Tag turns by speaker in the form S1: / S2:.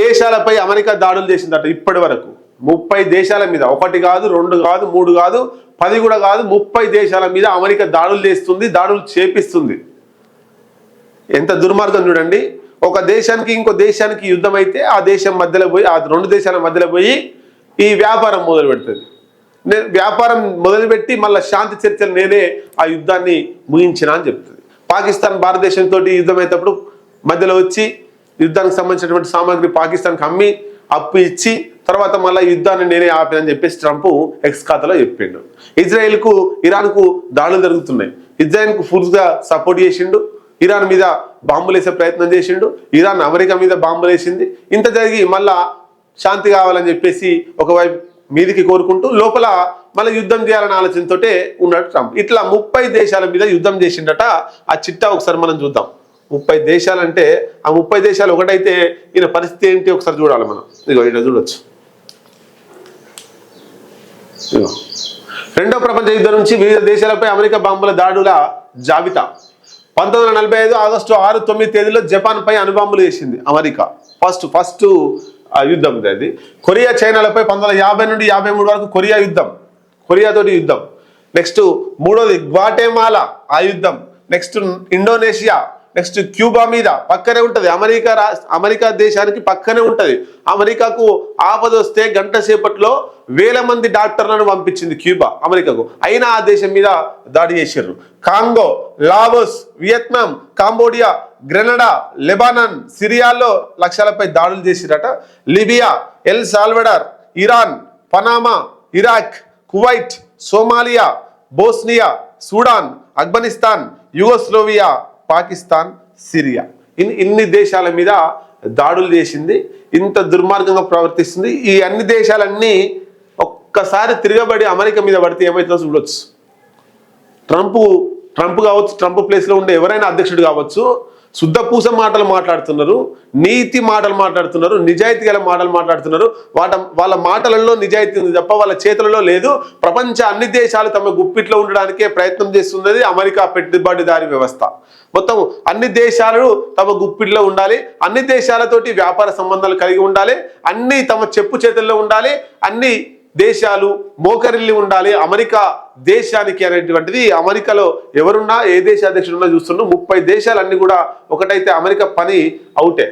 S1: దేశాలపై America దాడులు చేసిందట ఇప్పటి వరకు. ముప్పై దేశాల మీద. ఒకటి కాదు రెండు కాదు మూడు కాదు పది కూడా కాదు ముప్పై దేశాల మీద అమెరికా దాడులు చేస్తుంది దాడులు చేపిస్తుంది. ఎంత దుర్మార్గం చూడండి. ఒక దేశానికి ఇంకో దేశానికి యుద్ధం అయితే ఆ దేశం మధ్యలో పోయి ఆ రెండు దేశాల మధ్యలో పోయి ఈ వ్యాపారం మొదలు పెడుతుంది. నేను వ్యాపారం మొదలుపెట్టి మళ్ళీ శాంతి చర్చలు నేనే ఆ యుద్ధాన్ని ముగించిన అని చెప్తుంది. పాకిస్తాన్ భారతదేశంతో యుద్ధం అయ్యేటప్పుడు మధ్యలో వచ్చి యుద్ధానికి సంబంధించినటువంటి సామాగ్రి పాకిస్తాన్కి అమ్మి అప్పు ఇచ్చి తర్వాత మళ్ళీ యుద్ధాన్ని నేనే ఆపినని చెప్పేసి ట్రంప్ ఎక్స్ ఖాతాలో చెప్పిండు. ఇజ్రాయెల్కు ఇరాన్కు దాడులు జరుగుతున్నాయి. ఇజ్రాయెల్కు ఫుల్గా సపోర్ట్ చేసిండు. ఇరాన్ మీద బాంబులు వేసే ప్రయత్నం చేసిండు. ఇరాన్ అమెరికా మీద బాంబులు వేసింది. ఇంత జరిగి మళ్ళా శాంతి కావాలని చెప్పేసి ఒకవైపు మీదికి కోరుకుంటూ లోపల మళ్ళీ యుద్ధం చేయాలనే ఆలోచనతోటే ఉన్నాడు ట్రంప్. ఇట్లా ముప్పై దేశాల మీద యుద్ధం చేసిండట. ఆ చిట్టా ఒకసారి మనం చూద్దాం. ముప్పై దేశాలంటే ఆ ముప్పై దేశాలు ఒకటైతే ఈయన పరిస్థితి ఏంటి ఒకసారి చూడాలి మనం. ఇదిగో ఇక్కడ చూడొచ్చు. ఇదిగో. రెండో ప్రపంచ యుద్ధం నుంచి వివిధ దేశాలపై అమెరికా బాంబుల దాడుల జాబితా. పంతొమ్మిది వందల నలభై ఐదు ఆగస్టు ఆరు తొమ్మిది తేదీలో జపాన్ పై వేసింది అమెరికా. ఫస్ట్ ఫస్ట్ యుద్ధం ఇది అది. కొరియా చైనాలపై పంతొమ్మిది వందల యాభై నుండి యాభై మూడు వరకు కొరియా యుద్ధం. కొరియాతోటి యుద్ధం. నెక్స్ట్ మూడోది గ్వాటేమాలా ఆ యుద్ధం. నెక్స్ట్ ఇండోనేషియా నెక్స్ట్ క్యూబా మీద పక్కనే ఉంటుంది. అమెరికా రా అమెరికా దేశానికి పక్కనే ఉంటుంది. అమెరికాకు ఆపద వస్తే గంట సేపట్లో వేల మంది డాక్టర్లను పంపించింది క్యూబా అమెరికాకు. అయినా ఆ దేశం మీద దాడి చేశారు Congo Laos Vietnam Cambodia Grenada Lebanon సిరియాలో లక్షలపై దాడులు చేసిరట. Libya El Salvador Iran Panama Iraq Kuwait Somalia Bosnia Sudan Afghanistan Yugoslavia Pakistan Syria. In ఇన్ని దేశాల మీద దాడులు చేసింది ఇంత దుర్మార్గంగా ప్రవర్తిస్తుంది. ఈ అన్ని దేశాలన్నీ ఒక్కసారి తిరగబడి అమెరికా మీద పడితే ఏమవుతుందో చూడొచ్చు. ట్రంప్ ట్రంప్ కావచ్చు ట్రంప్ ప్లేస్లో ఉండే ఎవరైనా అధ్యక్షుడు కావచ్చు శుద్ధపూస మాటలు మాట్లాడుతున్నారు నీతి మాటలు మాట్లాడుతున్నారు నిజాయితీ గల మాటలు మాట్లాడుతున్నారు. వాట వాళ్ళ మాటలలో నిజాయితీ ఉంది తప్ప వాళ్ళ చేతులలో లేదు. ప్రపంచ అన్ని దేశాలు తమ గుప్పిట్లో ఉండడానికే ప్రయత్నం చేస్తున్నది అమెరికా పెట్టుబడిదారి వ్యవస్థ. మొత్తం అన్ని దేశాలు తమ గుప్పిట్లో ఉండాలి. అన్ని దేశాలతోటి వ్యాపార సంబంధాలు కలిగి ఉండాలి. అన్ని తమ చెప్పు చేతుల్లో ఉండాలి. అన్ని దేశాలు మోకరిల్లి ఉండాలి. అమెరికా దేశానికి అనేటువంటిది అమెరికాలో ఎవరున్నా ఏ దేశ అధ్యక్షుడున్నా చూస్తున్నాం ముప్పై దేశాలన్నీ కూడా ఒకటైతే అమెరికా పని అవుటే.